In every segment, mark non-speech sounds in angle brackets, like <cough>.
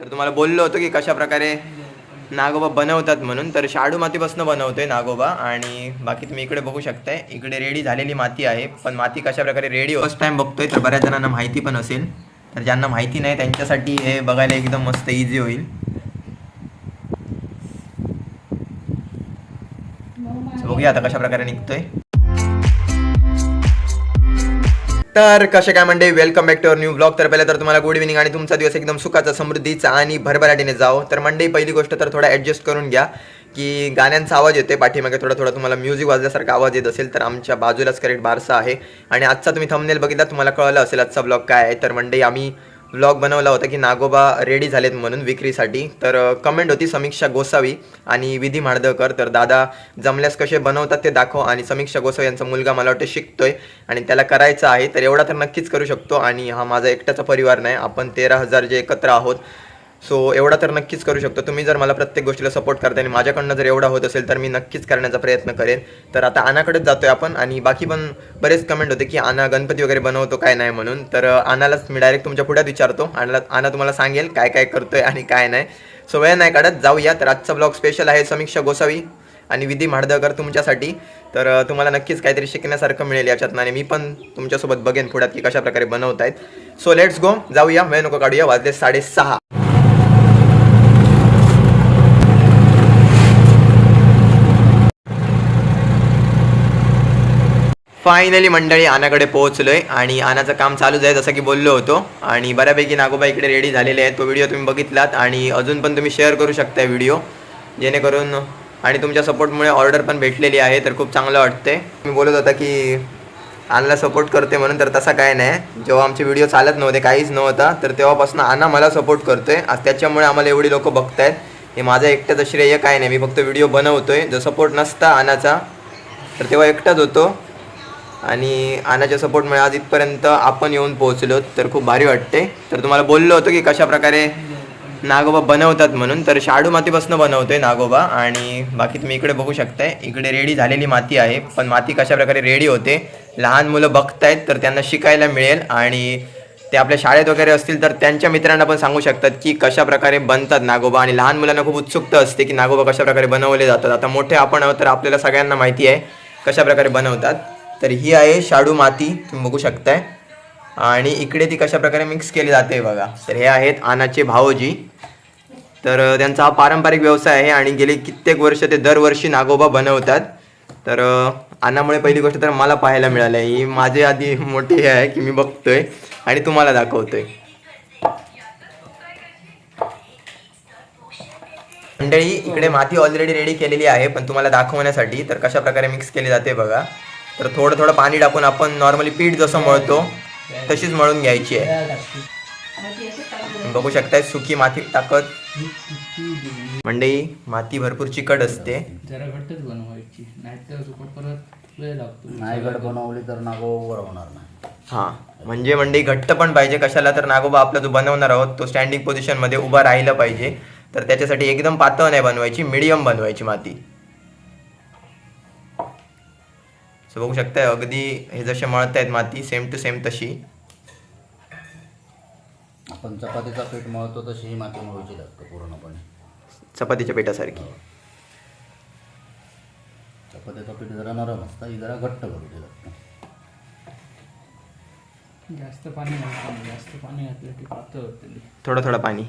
तर तुम्हाला बोललो होतो की कशा प्रकारे नागोबा बनवतात म्हणून तर शाडू मातीपासून बनवतोय नागोबा. आणि बाकी तुम्ही इकडे बघू शकताय इकडे रेडी झालेली माती आहे पण माती कशा प्रकारे रेडी फर्स्ट टाइम बघतोय तर बऱ्याच जणांना माहिती पण असेल. तर ज्यांना माहिती नाही त्यांच्यासाठी हे बघायला एकदम मस्त इझी होईल. बघूया आता कशा प्रकारे निघतोय. तर कसे काय म्हणते welcome back to our new blog तर पहिले तर तुम्हाला गुड इव्हिनिंग आणि तुमचा दिवस एकदम सुखाचा समृद्धीचा आणि भरभराटीने जाओ तर मंडई पहिली गोष्ट तर थोडा ॲडजस्ट करून घ्या की गाण्यांचा आवाज येते पाठीमागे थोडा थोडा तुम्हाला म्युझिक वाजल्यासारखा आवाज येत असेल तर आमच्या बाजूलाच करेक्ट बारसा आहे. आणि आजचा तुम्ही थंबनेल बघितला तुम्हाला कळलं असेल आजचा ब्लॉग काय आहे. तर मंडई आम्ही व्लॉग बनवला होता की नागोबा रेडी झालेत म्हणून विक्रीसाठी. तर कमेंट होती समीक्षा गोसावी आणि विधी माडदकर तर दादा जमल्यास कसे बनवतात ते दाखव आणि समीक्षा गोसावी यांचा मुलगा मला वाटतं शिकतोय आणि त्याला करायचं आहे. तर एवढा तर नक्कीच करू शकतो आणि हा माझा एकट्याचा परिवार नाही. आपण तेरा हजार जे एकत्र आहोत सो एवढा तर नक्कीच करू शकतो. तुम्ही जर मला प्रत्येक गोष्टीला सपोर्ट करता आणि माझ्याकडनं जर एवढा होत असेल तर मी नक्कीच करण्याचा प्रयत्न करेन. तर आता आनाकडेच जातोय आपण आणि बाकी पण बरेच कमेंट होते की आना गणपती वगैरे बनवतो काय नाही म्हणून. तर आनालाच मी डायरेक्ट तुमच्या पुढ्यात विचारतो. आनाला आना तुम्हाला सांगेल काय काय करतोय आणि काय नाही. सो वेळ नाही काढत. जाऊया तर आजचा ब्लॉग स्पेशल आहे समीक्षा गोसावी आणि विधी माडदकर तुमच्यासाठी. तर तुम्हाला नक्कीच काहीतरी शिकण्यासारखं मिळेल याच्यातनं आणि मी पण तुमच्यासोबत बघेन पुढ्यात की कशाप्रकारे बनवत आहेत सो लेट्स गो जाऊया. वेळ नको काढूया. वाजले साडेसहा. फायनली मंडळी आनाकडे पोहोचलोय आणि आनाचं काम चालूच आहे जसं की बोललो होतो. आणि बऱ्यापैकी नागोबा इकडे रेडी झालेले आहेत. तो व्हिडिओ तुम्ही बघितलात आणि अजून पण तुम्ही शेअर करू शकता व्हिडिओ जेणेकरून आणि तुमच्या सपोर्टमुळे ऑर्डर पण भेटलेली आहे तर खूप चांगलं वाटते मी बोलत होता की आनाला सपोर्ट करते म्हणून तर तसा काय नाही. जेव्हा आमचे व्हिडिओ चालत नव्हते काहीच नव्हता तर तेव्हापासून आना मला सपोर्ट करतोय. आज त्याच्यामुळे आम्हाला एवढी लोक बघतायत. हे माझं एकट्याचं श्रेय काय नाही. मी फक्त व्हिडिओ बनवतोय. जो सपोर्ट नसता आनाचा तर तेव्हा एकटाच होतो. आणि आनाच्या सपोर्टमुळे आज इथपर्यंत आपण येऊन पोहोचलो तर खूप भारी वाटते. तर तुम्हाला बोललो होतो की कशा प्रकारे नागोबा बनवतात म्हणून तर शाडू मातीपासून बनवतोय नागोबा. आणि बाकी तुम्ही इकडे बघू शकताय इकडे रेडी झालेली माती आहे पण माती कशा प्रकारे रेडी होते लहान मुलं बघतायत तर त्यांना शिकायला मिळेल. आणि ते आपल्या शाळेत वगैरे असतील तर त्यांच्या मित्रांना पण सांगू शकतात की कशा प्रकारे बनतात नागोबा. आणि लहान मुलांना खूप उत्सुकता असते की नागोबा कशा प्रकारे बनवले जातात. आता मोठे आपण आहोत तर आपल्याला सगळ्यांना माहिती आहे कशा प्रकारे बनवतात. तर ही आहे शाडू माती तुम्ही बघू शकताय. आणि इकडे ती कशा प्रकारे मिक्स केली जाते बघा. तर हे आहेत आनाचे भावोजी तर त्यांचा हा पारंपरिक व्यवसाय आहे आणि गेली कित्येक वर्ष ते दरवर्षी नागोबा बनवतात. तर अन्नामुळे आनामुळे पहिली गोष्ट तर मला पाहायला मिळाली. आहे ही माझे आधी मोठी हे आहे की मी बघतोय आणि तुम्हाला दाखवतोय. मंडळी इकडे माती ऑलरेडी रेडी केलेली आहे पण तुम्हाला दाखवण्यासाठी तर कशा प्रकारे मिक्स केली जाते बघा. तर थोडं थोडं पाणी टाकून आपण नॉर्मली पीठ जसं मळतो तशीच मळून घ्यायची आहे. बघू शकताय सुकी माती टाकत. मंडई माती भरपूर चिकट असते. जरा घट्टच बनवायची नाहीतर सुकट परत वेळ लागतो. नाही गड बनवली तर नागोवर होणार नाही. हा म्हणजे मंडई घट्ट पण पाहिजे कशाला तर नागोबा आपला जो बनवणार आहोत तो स्टँडिंग पोझिशनमध्ये उभा राहिला पाहिजे. तर त्याच्यासाठी एकदम पातळ नाही बनवायची मिडियम बनवायची माती. So बघू शकताय अगदी हे जसे मळतायत माती सेम टू सेम तशी. आपण चपातीचा पीठ मळतो तशी ही माती मळूची लागतं पूर्णपणे. चपातीच्या पिठासारखी. चपातीचं पीठ जरा नरम असतं ही जरा घट्ट करूची लागतं. जास्त पाणी जास्त पाणी घातलं की पातळ होते. थोडं थोडं पाणी.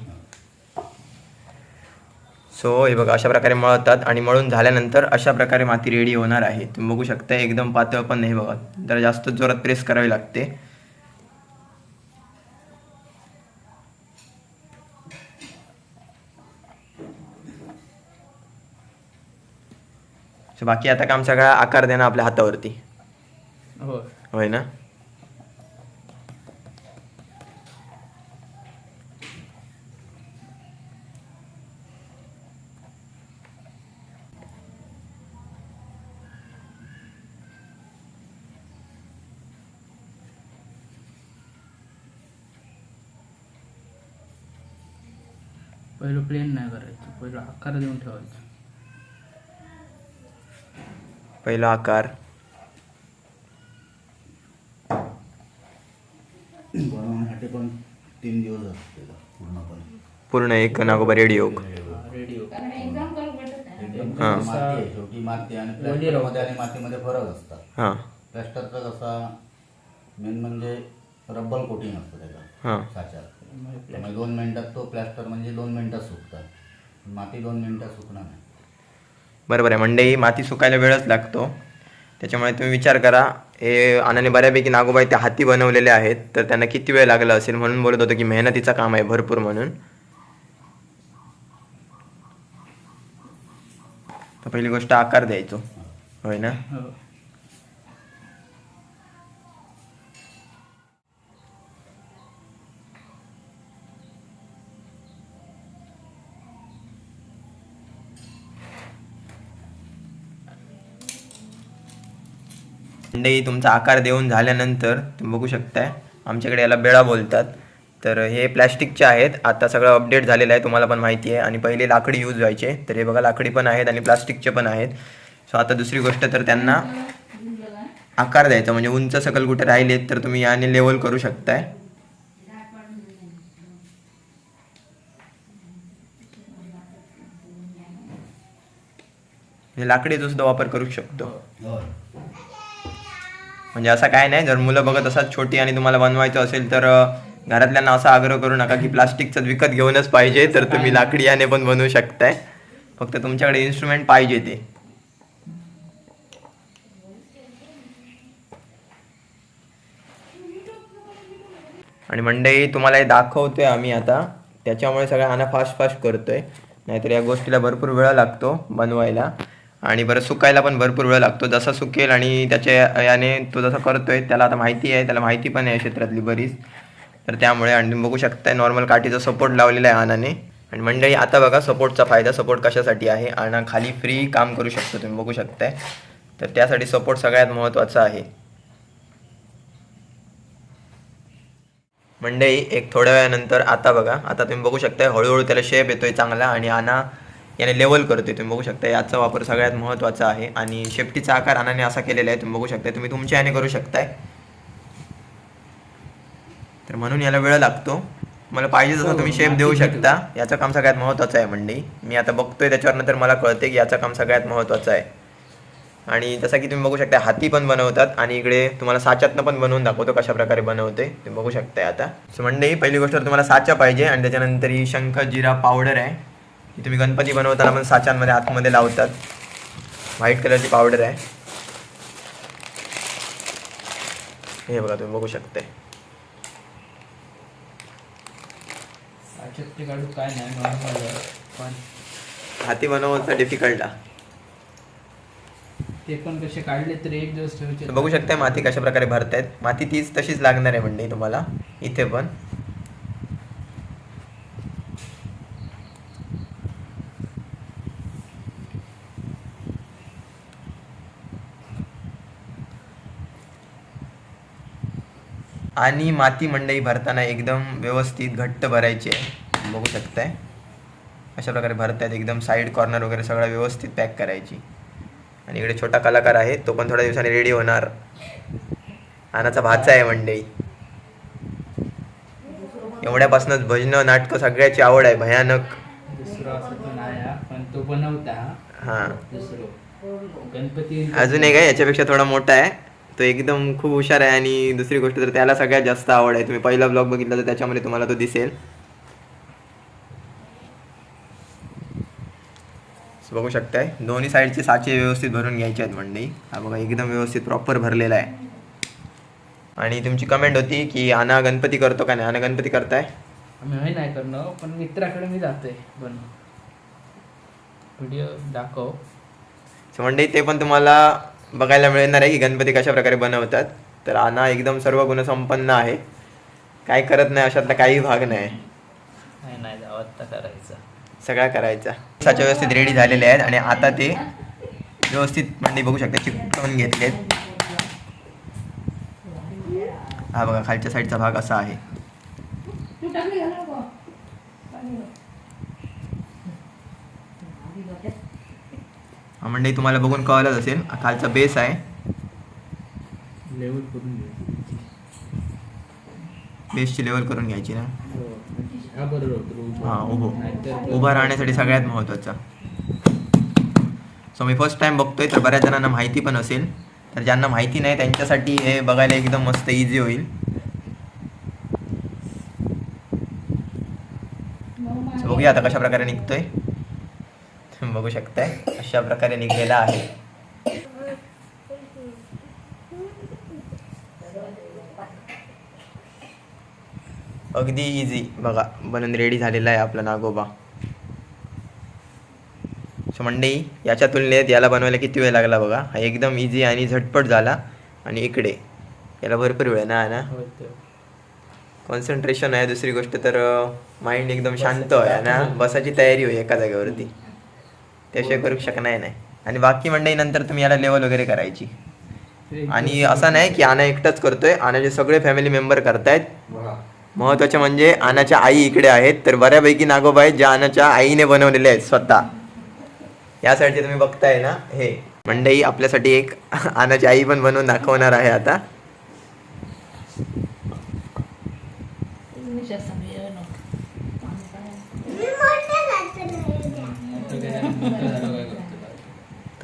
सो हे बघा अशा प्रकारे मळतात आणि मळून झाल्यानंतर अशा प्रकारे माती रेडी होणार आहे. तुम्ही बघू शकता एकदम पातळ पण नाही बघा. जरा जास्त जोरात प्रेस करावी लागते. So बाकी आता काम सगळा आकार देणं आपल्या हातावरती. हो. होय ना? पहिलं प्लेन नाही करायचं पहिलं आकार देऊन ठेवायचं. पहिला आकार. बनवण्यासाठी पण तीन दिवस असते पूर्णपणे. पूर्ण एक नागोबा रेडिओ एकदम हां. माती आहे शेवटी माती आणि वली प्लॅस्टरमध्ये आणि मातीमध्ये फरक असतात. हां. प्लॅस्टरचा कसा मेन म्हणजे रब्बल कोटिंग असतं त्याला हां. साच्यात. त्यामुळे दोन मिनिटात तो प्लॅस्टर म्हणजे दोन मिनिटात सुकतात. माती दोन मिनिटात सुकणार नाही. बरोबर आहे. मंडई माती सुकायला वेळच लागतो. त्याच्यामुळे तुम्ही विचार करा हे आनाने बऱ्यापैकी नागोबाई ते हाती बनवलेले आहेत तर त्यांना किती वेळ लागला असेल म्हणून बोलत होतो की मेहनतीचं काम आहे भरपूर म्हणून. तर पहिली गोष्ट आकार द्यायचो. होय ना? थंडई तुमचा आकार देऊन झाल्यानंतर तुम्ही बघू शकताय. आमच्याकडे याला बेळा बोलतात. तर हे प्लॅस्टिकचे आहेत. आता सगळं अपडेट झालेलं आहे तुम्हाला पण माहिती आहे. आणि पहिले लाकडी यूज व्हायचे. तर हे बघा लाकडी पण आहेत आणि प्लास्टिकचे पण आहेत. सो आता दुसरी गोष्ट तर त्यांना आकार द्यायचा. म्हणजे उंच सकल कुठे राहिलेत तर तुम्ही याने लेवल करू शकताय. म्हणजे लाकडीचा सुद्धा वापर करू शकतो. हो, हो. म्हणजे असं काय नाही जर मुलं बघत असतात छोटी आणि तुम्हाला बनवायचं असेल तर घरातल्यांना असा आग्रह करू नका की प्लास्टिकचं विकत घेऊनच पाहिजे तर तुम्ही लाकडी याने पण बनवू शकताय. फक्त तुमच्याकडे इन्स्ट्रुमेंट पाहिजे ते. आणि मंडई तुम्हाला हे दाखवतोय आम्ही आता. त्याच्यामुळे सगळ्या हाना फास्ट फास्ट करतोय. नाहीतर या गोष्टीला भरपूर वेळ लागतो बनवायला. आणि बरं सुकायला पण भरपूर वेळ लागतो. जसा सुकेल आणि त्याच्या याने तो जसा करतोय त्याला आता माहिती आहे त्याला माहिती पण आहे क्षेत्रातली बरीच. तर त्यामुळे आणि तुम्ही बघू शकताय नॉर्मल काठीचा सपोर्ट लावलेला आहे आनाने. आणि मंडळी आता बघा सपोर्टचा फायदा सपोर्ट कशासाठी आहे? आणा खाली फ्री काम करू शकतो तुम्ही बघू शकताय. तर त्यासाठी सपोर्ट सगळ्यात महत्त्वाचा आहे. मंडई एक थोड्या वेळानंतर आता बघा आता तुम्ही बघू शकताय हळूहळू त्याला शेप येतोय चांगला आणि आणा याने लेवल करतोय. तुम्ही बघू शकता याचा वापर सगळ्यात महत्त्वाचा आहे. आणि शेपटीचा आकार अनाने असा केलेला आहे तुम्ही बघू शकताय तुम्ही तुमच्या याने करू शकताय. तर म्हणून याला वेळ लागतो. मला पाहिजे तसं तुम्ही शेप देऊ शकता. याचं काम सगळ्यात महत्त्वाचं आहे मंडई मी आता बघतोय त्याच्यावर नंतर मला कळते की याचं काम सगळ्यात महत्त्वाचं आहे. आणि जसं की तुम्ही बघू शकता हाती पण बनवतात आणि इकडे तुम्हाला साच्यातनं पण बनवून दाखवतो कशा प्रकारे बनवते. तुम्ही बघू शकताय आता. सो मंडई पहिली गोष्ट तुम्हाला साचा पाहिजे आणि त्याच्यानंतर ही शंख जिरा पावडर आहे. ही तुम्ही गणपती बनवताना पण साच्यांमध्ये आतमध्ये लावतात. व्हाईट कलरची पावडर आहे. हे बघा तुम्ही बघू शकताय ते काढू काय नाही नॉर्मल आहे पण. हाती बनवायचा डिफिकल्ट ते पण कसे काढले तरी एक दिवस ठेवायचे. बघू शकताय माती कशा प्रकारे भरतायत. माती तीच तशीच लागणार आहे मंडई तुम्हाला. इथे पण. आणि माती मंडई भरताना एकदम व्यवस्थित घट्ट भरायची. आहे बघू शकताय. अशा प्रकारे भरतायत एकदम साईड कॉर्नर वगैरे सगळं व्यवस्थित पॅक करायची. आणि इकडे छोटा कलाकार आहे तो पण थोड्या दिवसांनी रेडी होणार. आनाचा भाचा आहे मंडई. एवढ्यापासूनच भजनं नाटकं सगळ्याची आवड आहे भयानक. हा, पण तो बनवता हां. दुसरं. गणपती अजून एक आहे याच्यापेक्षा थोडा मोठा आहे. तो एकदम खूप हुशार आहे आणि दुसरी गोष्ट तर त्याला सगळ्यात जास्त आवड आहे. तुम्ही पहिला ब्लॉग बघितला तर त्याच्यामध्ये तुम्हाला तो दिसेल. बघू शकताय. दोन्ही साईडचे साचे व्यवस्थित भरून घ्यायचे आहेत मंडई हा बघा एकदम व्यवस्थित प्रॉपर भरलेला आहे. आणि तुमची कमेंट होती की आना गणपती करतो का नाही? आना गणपती करताय? आम्ही नाही करणार पण मित्राकडे मी जातोय व्हिडिओ दाखव. सो मंडई ते पण तुम्हाला बघायला मिळणार आहे की गणपती कशा प्रकारे बनवतात. तर आना एकदम सर्व गुणसंपन्न आहे. काय करत नाही अशातला काही भाग नाही. नाही करायचं. सगळा करायचा. साच्या व्यवस्थित रेडी झालेले आहेत आणि आता ते व्यवस्थित मंडई बघू शकता चिकटवून घेतलेत. हा बघा खालच्या साईडचा भाग असा आहे हा म्हणजे तुम्हाला बघून कळलंच असेल. खालचा बेस आहे. लेवल करून घ्यायची बेसची लेवल करून घ्यायची ना? हो. हा उभं. उभं राहण्यासाठी सगळ्यात महत्त्वाचा. सो मी फर्स्ट टाइम बघतोय तर बऱ्याच जणांना माहिती पण असेल. तर ज्यांना माहिती नाही त्यांच्यासाठी हे बघायला एकदम मस्त इझी होईल. बघूया आता कशा प्रकारे निघतोय. बघू शकताय अशा प्रकारे निघलेला आहे. अगदी इझी बघा बनून रेडी झालेला आहे आपला नागोबा. सो मंडई याच्या तुलनेत याला बनवायला किती वेळ लागला बघा. हा एकदम इझी आणि झटपट झाला. आणि इकडे याला भरपूर वेळ ना ना. कॉन्सन्ट्रेशन आहे दुसरी गोष्ट तर माइंड एकदम शांत आहे ना? बसायची तयारी. होईल एका जागेवरती. त्याशिवाय करू शकणार नाही आणि बाकी मंडई नंतर तुम्ही याला लेवल वगैरे करायची. आणि असं नाही की आना एकटाच करतोय आनाचे सगळे फॅमिली मेंबर करतायत. महत्त्वाचे म्हणजे आनाच्या आई इकडे आहेत तर बऱ्यापैकी नागोबा आहेत ज्या आनाच्या आईने बनवलेले आहेत स्वतः. यासाठी तुम्ही बघताय ना हे. मंडई आपल्यासाठी एक आनाची आई पण बनवून दाखवणार आहे आता.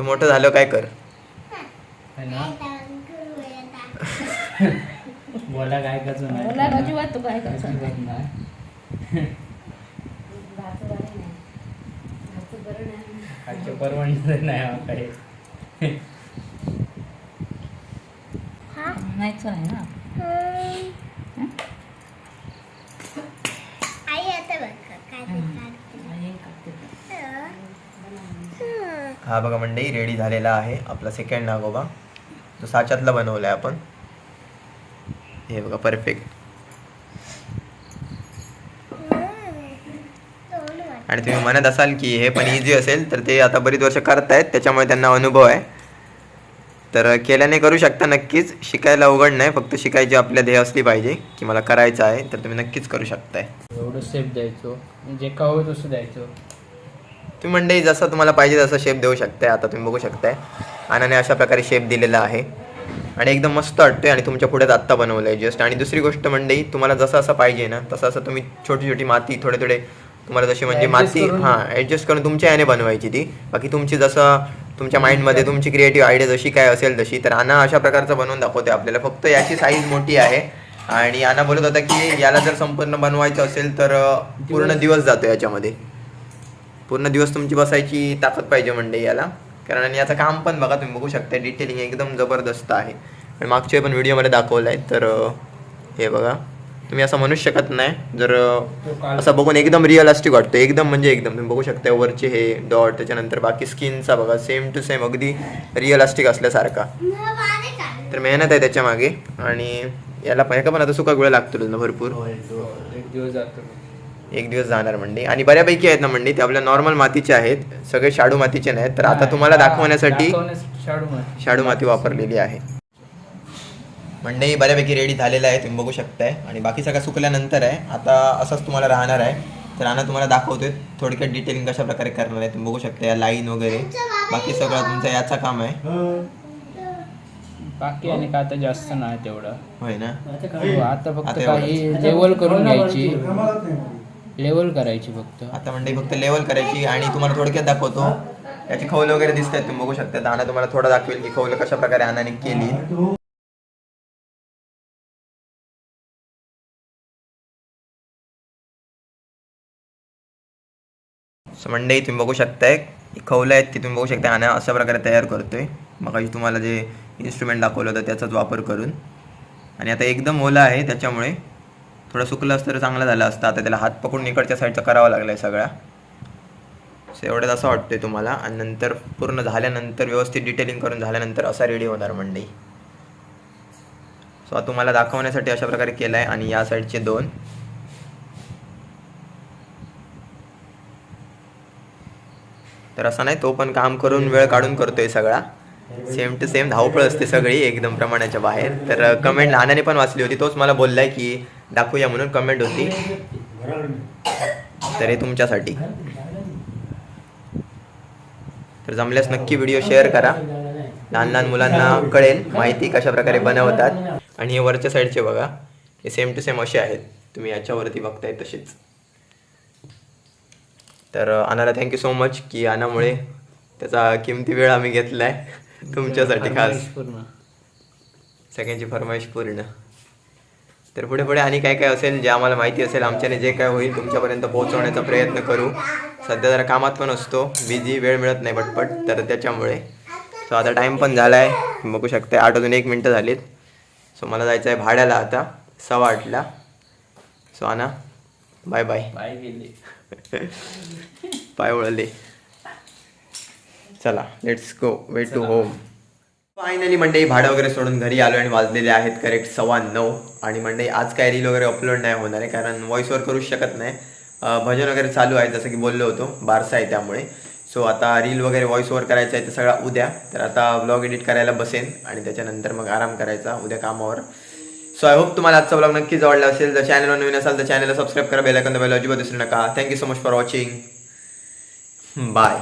मोठं झालं काय कर? है ना? <laughs> बोला काय नाही. बोला काय नाही. हा काही. नाहीच नाही ना हे कापते. हा बघा मंडई रेडी झालेला आहे आपला सेकंड नागोबा. जो साच्यातला आहे आपण. हे बघा परफेक्ट आणि तुम्ही म्हणत असाल की हे पण इझी असेल तर ते आता बरीच वर्ष करतायत त्याच्यामुळे त्यांना अनुभव आहे. तर केल्याने करू शकता नक्कीच. शिकायला अवघड नाही फक्त शिकायची आपल्या ध्येय असली पाहिजे की मला करायचं आहे तर तुम्ही नक्कीच करू शकताय. एवढं सेफ द्यायचो. जे का होईल तसं द्यायचो. तुम्ही मंडळी जसं तुम्हाला पाहिजे तसं शेप देऊ शकताय आता तुम्ही बघू शकताय. आनाने अशा प्रकारे शेप दिलेला आहे. आणि एकदम मस्त वाटतोय आणि तुमच्यापुढे आत्ता बनवलं आहे जस्ट आणि दुसरी गोष्ट मंडळी तुम्हाला जसं असं पाहिजे ना तसं असं तुम्ही छोटी छोटी माती थोडे थोडे तुम्हाला जशी म्हणजे माती हां ॲडजस्ट करून तुमच्या याने बनवायची ती. बाकी तुमची जसं तुमच्या माइंडमध्ये तुमची क्रिएटिव्ह आयडिया जशी काय असेल तशी तर आना अशा प्रकारचं बनवून दाखवते आपल्याला. फक्त याची साईज मोठी आहे. आणि आना बोलत होता की याला जर संपूर्ण बनवायचं असेल तर पूर्ण दिवस जातो याच्यामध्ये. पूर्ण दिवस तुमची बसायची ताकद पाहिजे म्हणजे याला. कारण आणि याचं काम पण बघा तुम्ही बघू शकता डिटेलिंग एकदम जबरदस्त आहे. आणि मागच्या पण व्हिडिओमध्ये दाखवलं आहे तर हे बघा. तुम्ही असं म्हणूच शकत नाही. जर असं बघून एकदम रिअलिस्टिक वाटतं. एकदम म्हणजे एकदम तुम्ही बघू शकता वरचे हे डॉट त्याच्यानंतर बाकी स्किनचा बघा सेम टू सेम अगदी रिअलिस्टिक असल्यासारखा. तर मेहनत आहे त्याच्यामागे. आणि याला पण आता सुका वेळ लागतो ना भरपूर. एक दिवस जाणार मंडी. आणि बऱ्यापैकी आहेत ना मंडी ते आपल्या नॉर्मल मातीचे आहेत. सगळे शाडू मातीचे नाहीत. तर आता तुम्हाला दाखवण्यासाठी शाडू माती. वापरलेली आहे. मंडई बऱ्यापैकी रेडी झालेलं आहे तुम्ही बघू शकताय. आणि बाकी सगळं सुकल्यानंतर आहे. आता असंच तुम्हाला राहणार आहे. तर आणा तुम्हाला दाखवतोय. थोडक्यात डिटेलिंग कशा प्रकारे करणार आहे तुम्ही बघू शकता या लाईन वगैरे. बाकी सगळं तुमचं याचा काम आहे. बाकी आणि का आता जास्त नाही तेवढं. होय ना? आता फक्त काही लेवल करून घ्यायची. लेवल करायची फक्त. आता म्हणजे फक्त लेवल करायची आणि तुम्हाला थोडक्यात दाखवतो. याची खौल वगैरे दिसत आहेत तुम्ही बघू शकता. दाना तुम्हाला थोडं दाखवेल की खौल कशा प्रकारे आनाने केली. सो मंडई तुम्ही बघू शकताय खवलं आहेत ती तुम्ही बघू शकता आणि अशा प्रकारे तयार करतोय. मग तुम्हाला जे इन्स्ट्रुमेंट दाखवलं होतं त्याचाच वापर करून. आणि आता एकदम ओला आहे त्याच्यामुळे थोडं सुकलं असतं तर चांगलं झालं असतं. आता त्याला हात पकडून इकडच्या साईडचा करावा लागला आहे सगळा. सो एवढ्यात असं वाटतंय तुम्हाला. आणि नंतर पूर्ण झाल्यानंतर व्यवस्थित डिटेलिंग करून झाल्यानंतर असा रेडी होणार मंडई सो तुम्हाला दाखवण्यासाठी अशा प्रकारे केलं आहे आणि या साईडचे दोन. तर असं नाही तो पण काम करून वेळ काढून करतोय सगळा. सेम टू सेम धावपळ असते सगळी एकदम प्रमाणाच्या बाहेर. तर uh, कमेंट लहानाने पण वाचली होती. तोच मला बोललाय की दाखवूया म्हणून कमेंट होती. तर हे तुमच्यासाठी. तर जमल्यास नक्की व्हिडिओ शेअर करा. लहान लहान मुलांना कळेल माहिती कशा प्रकारे बनवतात. आणि हे वरच्या साईडचे बघा. हे सेम टू सेम असे आहेत. तुम्ही याच्यावरती बघताय तसेच. तर अं, अनाला थँक्यू सो मच की अनामुळे त्याचा किमती वेळ आम्ही घेतलाय. तुमच्यासाठी खास. पूर्ण. सगळ्यांची फरमाईश पूर्ण. तर पुढे पुढे आणि काय काय असेल जे आम्हाला माहिती असेल आमच्याने जे काय होईल तुमच्यापर्यंत पोहोचवण्याचा प्रयत्न करू. सध्या जरा कामात पण असतो बिझी वेळ मिळत नाही पटपट तर त्याच्यामुळे. सो आता टाईम पण झाला आहे बघू शकता आठ अजून एक मिनटं झालीत. सो मला जायचं आहे भाड्याला आता सव्वा आठला. सो आणा बाय बाय पाय वळले. चला let's go way to home finally मंडई भाडं वगैरे सोडून घरी आलो आणि वाजलेले आहेत करेक्ट सव्वा नऊ. आणि मंडई आज काय रील वगैरे अपलोड नाही होणार आहे कारण व्हॉइसवर करूच शकत नाही. भजन वगैरे चालू आहे जसं की बोललो होतो बारसा आहे त्यामुळे. सो आता रील वगैरे व्हॉइस ओव्हर करायचं आहे ते सगळा उद्या. तर आता ब्लॉग एडिट करायला बसेन आणि त्याच्यानंतर मग आराम करायचा उद्या कामावर. सो आय होप तुम्हाला आजचा ब्लॉग नक्कीच आवडला असेल. जर चॅनलवर नवीन असाल तर चॅनलला सबस्क्राईब करा बेलायकन दबायला अजिबात विसरू नका. Thank you so much for watching bye